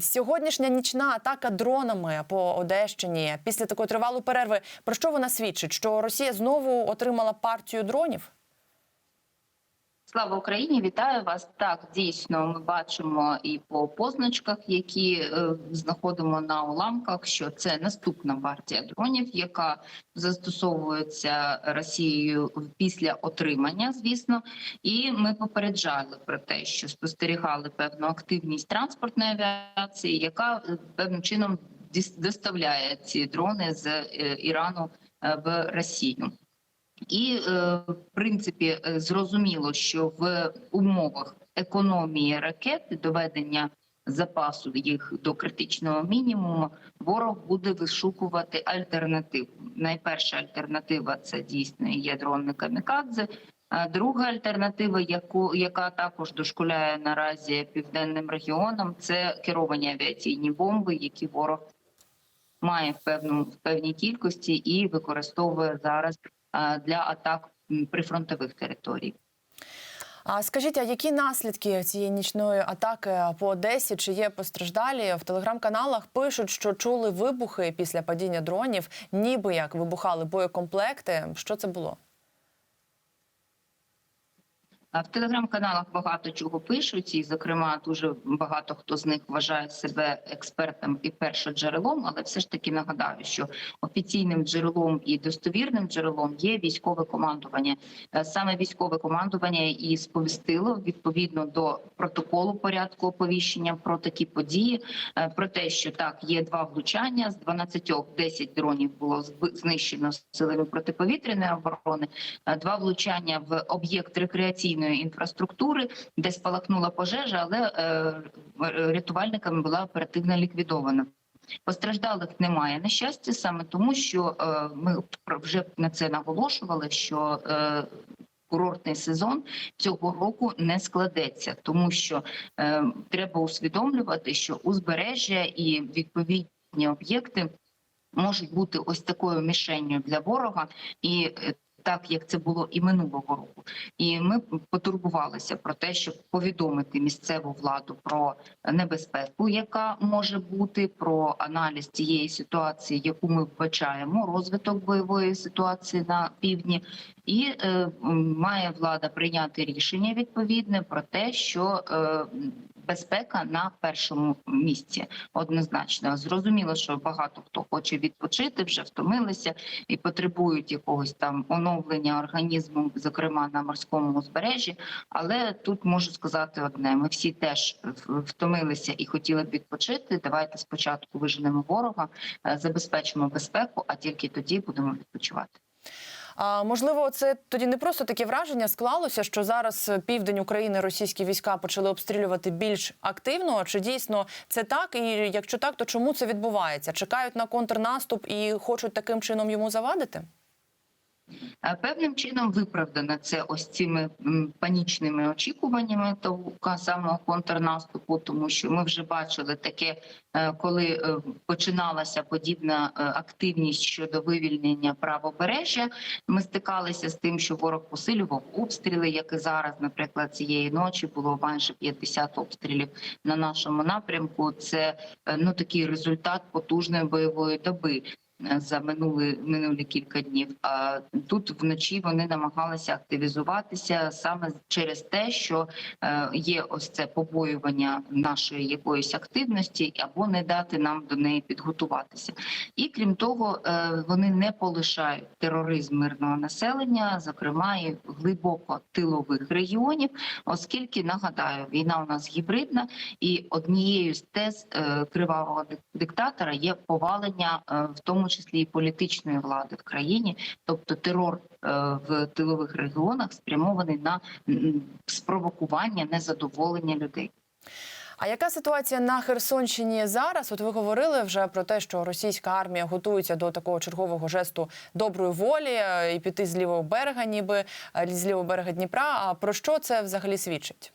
Сьогоднішня нічна атака дронами по Одещині після такої тривалої перерви. Про що вона свідчить? Що Росія знову отримала партію дронів? Слава Україні! Вітаю вас. Так, дійсно, ми бачимо і по позначках, які е, знаходимо на уламках, що це наступна партія дронів, яка застосовується Росією після отримання, звісно. І ми попереджали про те, що спостерігали певну активність транспортної авіації, яка е, певним чином доставляє ці дрони з е, Ірану е, в Росію. І е, в принципі е, зрозуміло, що в умовах економії ракет доведення запасу їх до критичного мінімуму ворог буде вишукувати альтернативу. Найперша альтернатива це дійсно є дрони камікадзе. А друга альтернатива, яку яка також дошкуляє наразі південним регіонам, це керовані авіаційні бомби, які ворог має в певну в певній кількості і використовує зараз для атак прифронтових територій. А скажіть, а які наслідки цієї нічної атаки по Одесі? Чи є постраждалі? В телеграм-каналах пишуть, що чули вибухи після падіння дронів, ніби як вибухали боєкомплекти. Що це було? В телеграм-каналах багато чого пишуть, і зокрема, дуже багато хто з них вважає себе експертом і першоджерелом, але все ж таки нагадаю, що офіційним джерелом і достовірним джерелом є військове командування. Е, Саме військове командування і сповістило відповідно до протоколу порядку оповіщення про такі події, е, про те, що так є два влучання з 12 10 дронів було знищено силами протиповітряної оборони. Е, Два влучання в об'єкт рекреаційної інфраструктури, де спалахнула пожежа, але е, рятувальниками була оперативно ліквідована. Постраждалих немає на щастя, саме тому, що е, ми вже на це наголошували, що е, курортний сезон цього року не складеться, тому що треба усвідомлювати, що узбережжя і відповідні об'єкти можуть бути ось такою мішенню для ворога і. Так як це було і минулого року, і ми потурбувалися про те, щоб повідомити місцеву владу про небезпеку, яка може бути, про аналіз цієї ситуації, яку ми вбачаємо, розвиток бойової ситуації на півдні, і е, має влада прийняти рішення відповідне про те, що е, безпека на першому місці однозначно. Зрозуміло, що багато хто хоче відпочити, вже втомилися і потребують якогось там оновлення організму, зокрема на морському узбережжі. Але тут можу сказати одне: ми всі теж втомилися і хотіли б відпочити. Давайте спочатку виженемо ворога, е, забезпечимо безпеку, а тільки тоді будемо відпочивати. А можливо, це тоді не просто таке враження склалося, що зараз південь України російські війська почали обстрілювати більш активно. Чи дійсно це так? І якщо так, то чому це відбувається? Чекають на контрнаступ і хочуть таким чином йому завадити? Певним чином виправдано це ось цими панічними очікуваннями того самого контрнаступу, тому що ми вже бачили таке, е, коли е, починалася подібна е, активність щодо вивільнення правобережжя. Ми стикалися з тим, що ворог посилював обстріли, як і зараз, наприклад, цієї ночі було майже 50 обстрілів на нашому напрямку. Це ну такий результат потужної бойової доби за минулі минулі кілька днів. А тут вночі вони намагалися активізуватися саме через те, що е, є ось це побоювання нашої якоїсь активності, або не дати нам до неї підготуватися. І крім того, е, вони не полишають тероризм мирного населення, зокрема і глибоко тилових регіонів, оскільки нагадаю, війна у нас гібридна, і однією з тез е, кривавого диктатора є повалення, е, в тому числі і політичної влади в країні, тобто терор е, в тилових регіонах спрямований на спровокування незадоволення людей. А яка ситуація на Херсонщині зараз? От ви говорили вже про те, що російська армія готується до такого чергового жесту доброї волі е, і піти з лівого берега, ніби е, з лівого берега Дніпра. А про що це взагалі свідчить?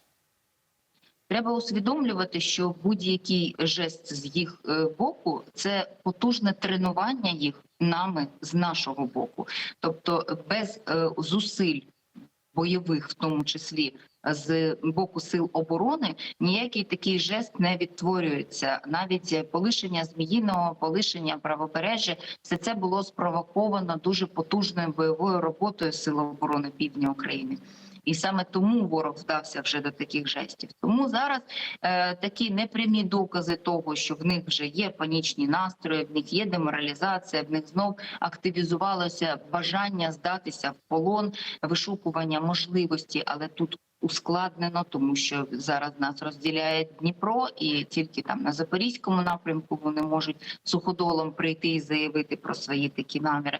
Треба усвідомлювати, що будь-який жест з їх е, боку це потужне тренування їх нами з нашого боку, тобто без е, зусиль бойових, в тому числі з боку сил оборони ніякий такий жест не відтворюється. Навіть полишення зміїного, полишення правобережжя, все це було спровоковано дуже потужною бойовою роботою Сил оборони Півдня України. І саме тому ворог вдався вже до таких жестів. Тому зараз е, такі непрямі докази того, що в них вже є панічні настрої, в них є деморалізація, в них знов активізувалося бажання здатися в полон, вишукування можливості, але тут ускладнено, тому що зараз нас розділяє Дніпро, і тільки там на запорізькому напрямку вони можуть суходолом прийти і заявити про свої такі наміри.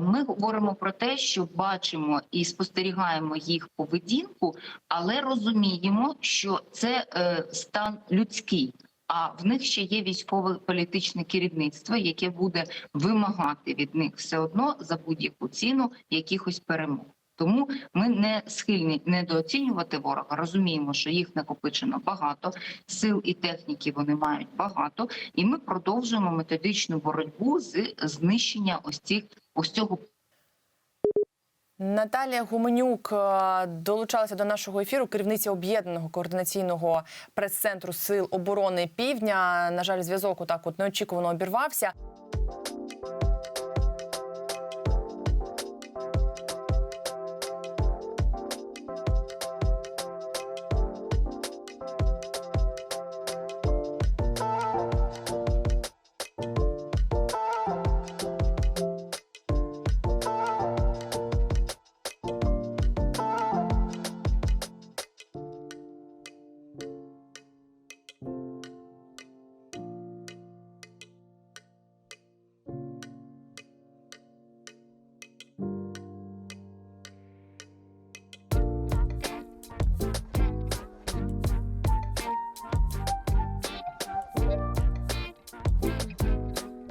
Ми говоримо про те, що бачимо і спостерігаємо їх поведінку, але розуміємо, що це е, стан людський. А в них ще є військове політичне керівництво, яке буде вимагати від них все одно за будь-яку ціну якихось перемог. Тому ми не схильні недооцінювати ворога. Розуміємо, що їх накопичено багато сил і техніки. Вони мають багато, і ми продовжуємо методичну боротьбу з знищення ось цих ось цього Наталія Гуменюк е, долучалася до нашого ефіру, керівниця об'єднаного координаційного прес-центру Сил оборони Півдня. На жаль, зв'язок отак от неочікувано обірвався.